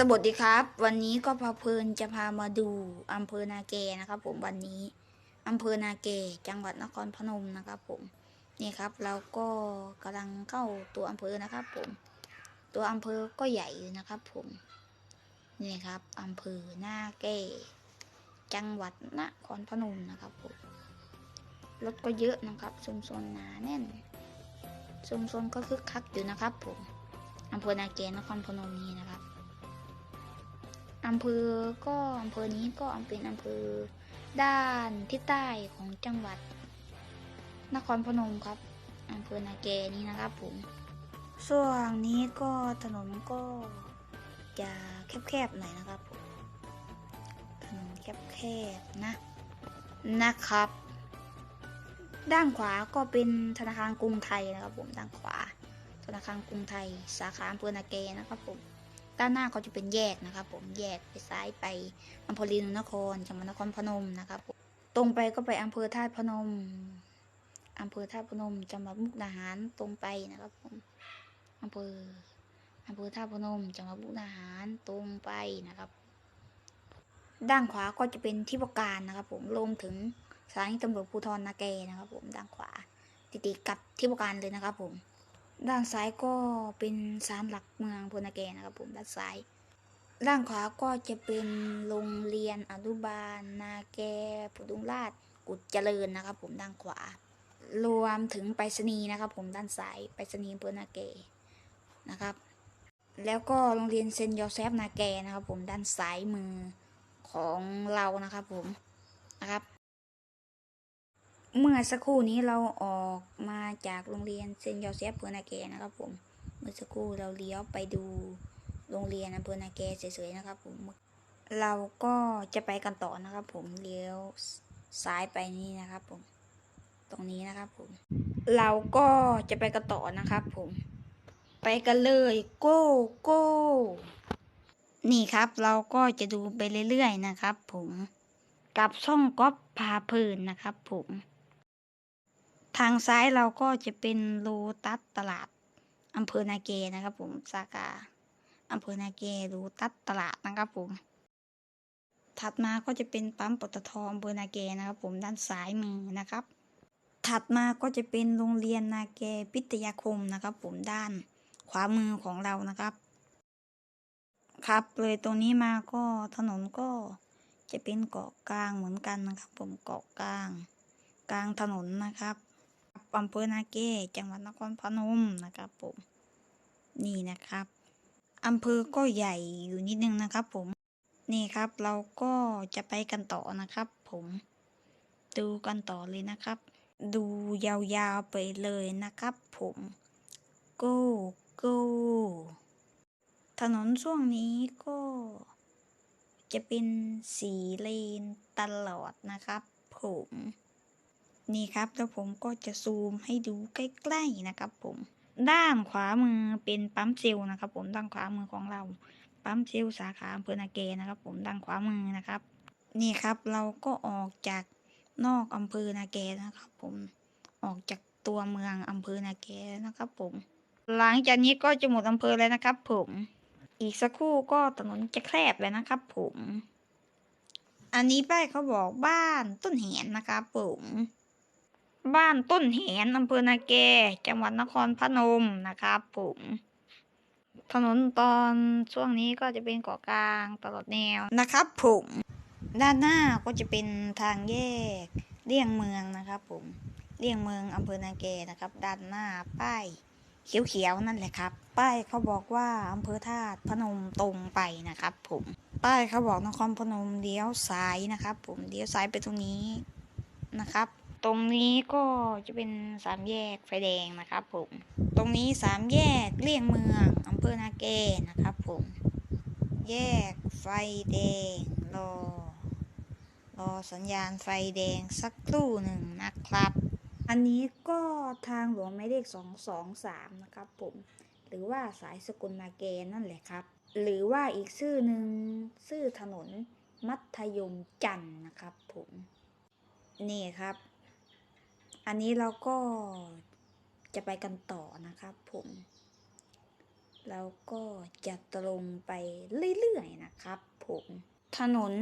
สวัสดีครับ วันนี้ก็พาเพลินจะพามาดูอำเภอนาเกนะครับ ผมวันนี้อำเภอนาเกจังหวัดนครพนมนะครับ ผมนี่ครับเราก็กำลังเข้าตัวอำเภอนะครับ ผม ตัวอำเภอก็ใหญ่อยู่นะครับ ผมนี่ครับอำเภอนาเกจังหวัดนครพนมนะครับ ผมรถก็เยอะนะครับชุมชนหนาแน่นชุมชนก็คึกคักอยู่นะครับ ผมอำเภอนาเกนครพนมนี้นะครับ อำเภอก็อำเภอนี้ก็เป็นอำเภอด้านทิศใต้ของจังหวัด นครพนมครับอำเภอนาแกนี้นะครับผมช่วงนี้ก็ถนนก็จะแคบๆหน่อยนะครับผมถนนแคบๆนะนะครับ ด้านขวาก็เป็นธนาคารกรุงไทยนะครับผมด้านขวา ธนาคารกรุงไทย สาขาอำเภอนาแกนะครับผม ด้านหน้าก็จะเป็นแยกนะครับผมแยกไปซ้ายไปอำเภอลีนนครจังหวัดนครพนมนะครับผมตรงไปก็ไปอำเภอธาพนมอำเภอธาพนมจังหวัดมุกดาหารตรงไปนะครับผมอำเภออำเภอธาพนมจังหวัดมุกดาหารตรงไปนะครับ ด้านขวาก็จะเป็นที่ประการนะครับผมรวมถึงสถานีตำรวจภูธรนาแกนะครับผมด้านขวาติดๆกับที่ประการเลยนะครับผม ด้านซ้ายก็เป็นศาลหลักเมืองโพนาแกนะครับผมด้านซ้าย ด้านขวาก็จะเป็นโรงเรียนอนุบาล นาแกปุดุงราชกุดเจริญนะครับผมด้านขวา รวมถึงไปรษณีย์นะครับผมด้านซ้ายไปรษณีย์อำเภอนาแกนะครับ แล้วก็โรงเรียนเซนต์โยเซฟนาแกนะครับผมด้านซ้ายมือของเรานะครับผมนะครับ เมื่อสักครู่นี้เราออกมาจากโรงเรียนเซนต์โยเซฟอำเภอนาแกนะครับผม เมื่อสักครู่เราเลี้ยวไปดูโรงเรียนอำเภอนาแกเฉยๆนะครับผม เราก็จะไปกันต่อนะครับผมเลี้ยวซ้ายไปนี่นะครับผม ตรงนี้นะครับผม เราก็จะไปกันต่อนะครับผม ไปกันเลยโก้โก้นี่ครับเราก็จะดูไปเรื่อยๆนะครับผมกับช่องก๊อปพาเพลินนะครับผม ทางซ้ายเราก็จะเป็นโลตัสตลาดอำเภอนาเกนะครับผมสาขาอำเภอนาเกโลตัสตลาดนะครับผม ถัดมาก็จะเป็นปั๊มปตทอำเภอนาเกนะครับผมด้านซ้ายมือนะครับ ถัดมาก็จะเป็นโรงเรียนนาเกพิทยาคมนะครับ ผมด้านขวามือของเรานะครับ ครับเลยตรงนี้มาก็ถนนก็จะเป็นเกาะกลางเหมือนกันนะครับ ผมเกาะกลาง กลางถนนนะครับ อำเภอนาเกจังหวัดนครพนมนะครับผมนี่นะครับอำเภอก็ใหญ่อยู่นิดนึงนะครับ ผมนี่ครับเราก็จะไปกันต่อนะครับ ผม ดูกันต่อเลยนะครับ ดูยาวๆไปเลยนะครับ ผม go go ถนนช่วงนี้ก็ จะเป็นสีเลนตลอดนะครับ ผม นี่ครับแล้วผมก็จะซูมให้ดูใกล้ๆนะครับผมด้านขวามือเป็นปั๊มเซลล์นะครับ ผมด้านขวามือของเรา ปั๊มเซลล์สาขาอำเภอนาเกนะครับ ผมด้านขวามือนะครับ นี่ครับเราก็ออกจากนอกอำเภอนาเกนะครับ ผมออกจากตัวเมืองอำเภอนาเกนะครับ ผม หลังจากนี้ก็จะหมดอำเภอแล้วนะครับ ผม อีกสักครู่ก็ถนนจะแคบเลยนะครับ ผม อันนี้ป้ายเขาบอกบ้านต้นแหนนะครับ ผม บ้านต้นแหนอำเภอนาแก จังหวัดนครพนมนะครับผมถนนตอนช่วงนี้ก็จะเป็นเกาะกลางตลอดแนวนะครับผมด้านหน้าก็จะเป็นทางแยกเลี่ยงเมืองนะครับผมเลี่ยงเมืองอำเภอนาแกนะครับ ด้านหน้าป้ายเขียวๆนั่นแหละครับ ป้ายเขาบอกว่าอำเภอธาตุพนมตรงไปนะครับ ผมป้ายเขาบอกนครพนมเลี้ยวซ้ายนะครับ ผมเลี้ยวซ้ายไปตรงนี้นะครับ ตรงนี้ก็จะเป็นสามแยกไฟแดงนะครับผม ตรงนี้สามแยกเลี่ยงเมืองอำเภอนาแกนะครับผม แยกไฟแดงรอรอสัญญาณไฟแดงสักครู่หนึ่งนะครับ อันนี้ก็ทางหลวงหมายเลขสองสองสามนะครับผม หรือว่าสายสกุลนาเกนั่นแหละครับ หรือว่าอีกชื่อหนึ่งชื่อถนนมัธยมจันทร์นะครับผม นี่ครับ อันนี้เราก็จะไปกันต่อนะครับผมแล้วก็จะตรงไปเรื่อยๆนะครับผมถนน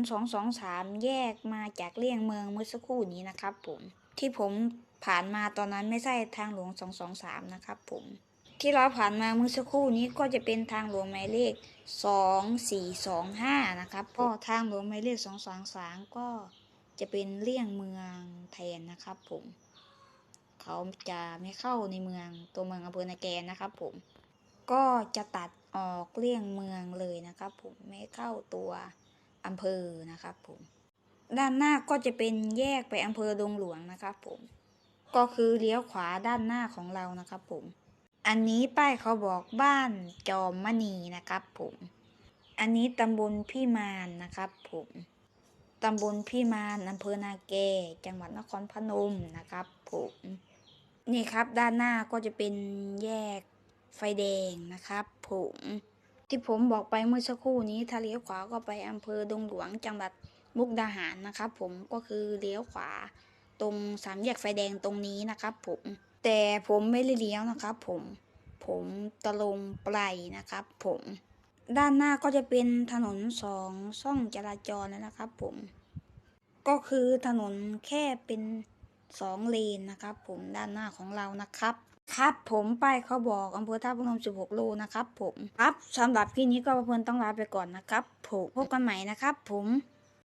223 แยกมาจากเลี่ยงเมืองเมื่อสักครู่นี้นะครับผมที่ผมผ่านมาตอนนั้นไม่ใช่ทางหลวง 223 นะครับผมที่เราผ่านมาเมื่อสักครู่นี้ก็จะเป็นทางหลวงหมายเลข 2425 นะครับก็ทางหลวงหมายเลข 223 ก็จะเป็นเลี่ยงเมืองแทนนะครับผม เขาจะไม่เข้าในเมืองตัวเมืองอำเภอนาแกนะครับ ผมก็จะตัดออกเลี่ยงเมืองเลยนะครับ ผมไม่เข้าตัวอำเภอนะครับผมด้านหน้าก็จะเป็นแยกไปอำเภอดงหลวงนะครับผมก็คือเลี้ยวขวาด้านหน้าของเรานะครับผมอันนี้ป้ายเขาบอกบ้านจอมมณีนะครับผมอันนี้ตำบลพี่มานนะครับผมตำบลพี่มานอำเภอนาแกจังหวัดนครพนมนะครับผม นี่ครับด้านหน้าก็จะเป็นแยกไฟแดงนะครับผมที่ผมบอกไปเมื่อสักครู่นี้ถ้าเลี้ยวขวาก็ไปอำเภอดงหลวงจังหวัดมุกดาหารนะครับ ผมก็คือเลี้ยวขวาตรงสามแยกไฟแดงตรงนี้นะครับผมแต่ผมไม่ได้เลี้ยวนะครับ ผมผมตะลงไปนะครับ ผม ด้านหน้าก็จะเป็นถนนสองช่องจราจรแล้วนะครับ ผม ก็คือถนนแค่เป็น สองเลนนะครับ ผมด้านหน้าของเรานะครับ ครับผมไปเขาบอกอำเภอท่าพนม16 โลนะครับ ผมครับสำหรับคลิปนี้ก็เพื่อนต้องลาไปก่อนนะครับผมพบกันใหม่นะครับ ผม